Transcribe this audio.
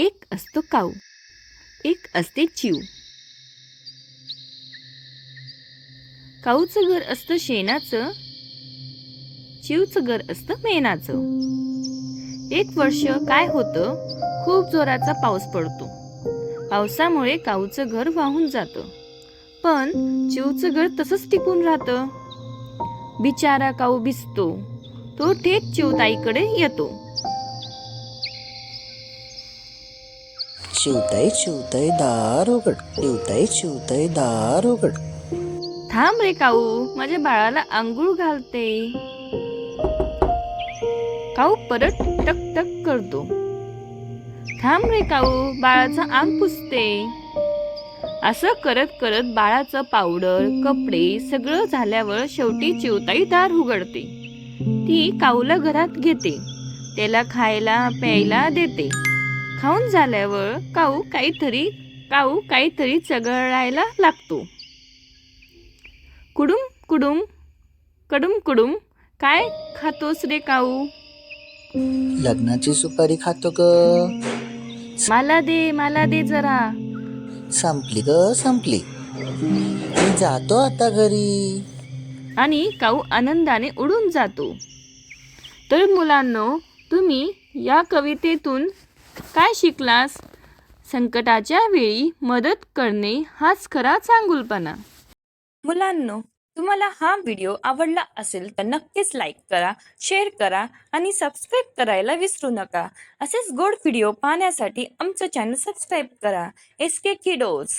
एक असतो काऊ. एक असते चिव काऊचं घर असतं शेणाचं. चिवचं घर असतं मेणाचं. एक वर्ष काय होतं? खूप जोराचा पाऊस पडतो. पावसामुळे काऊचं घर वाहून जातं. पण चिवचं घर तसंच टिकून राहतं. बिचारा काऊ भिजतो. तो थेट चिवताईकडे येतो. शिवताई शिवताई दार उघड. शिवताई शिवताई दार उघड. थांब रे काऊ माझ्या बाळाला आंघोळ घालते. काऊ परत टक टक करतो. थांब रे काऊ बाळाचं अंग पुसते. असं करत करत बाळाचं पावडर कपडे सगळं झाल्यावर शेवटी चिवताई दार उघडते. ती काऊला घरात घेते. त्याला खायला प्यायला देते. खाऊन झाल्यावर काऊ काहीतरी काऊ काहीतरी चगळायला लागतो. कुडुम कुडुम कडुम कुडुम काय खातोस रे काऊ? लग्नाची सुपारी खातो ग. मला दे मला दे जरा. संपली ग संपली. मी जातो आता घरी. आणि काऊ आनंदाने उडून जातो. तर मुलांनो तुम्ही या कवितेतून काय शिकलास? संकटाच्या वेळी मदत करणे हाच खरा चांगुलपणा. मुलांनो तुम्हाला हा व्हिडिओ आवडला असेल तर नक्कीच लाईक करा शेअर करा आणि सबस्क्राईब करायला विसरू नका. असेच गोड व्हिडिओ पाहण्यासाठी आमचं चॅनल सबस्क्राईब करा. S K kiddos.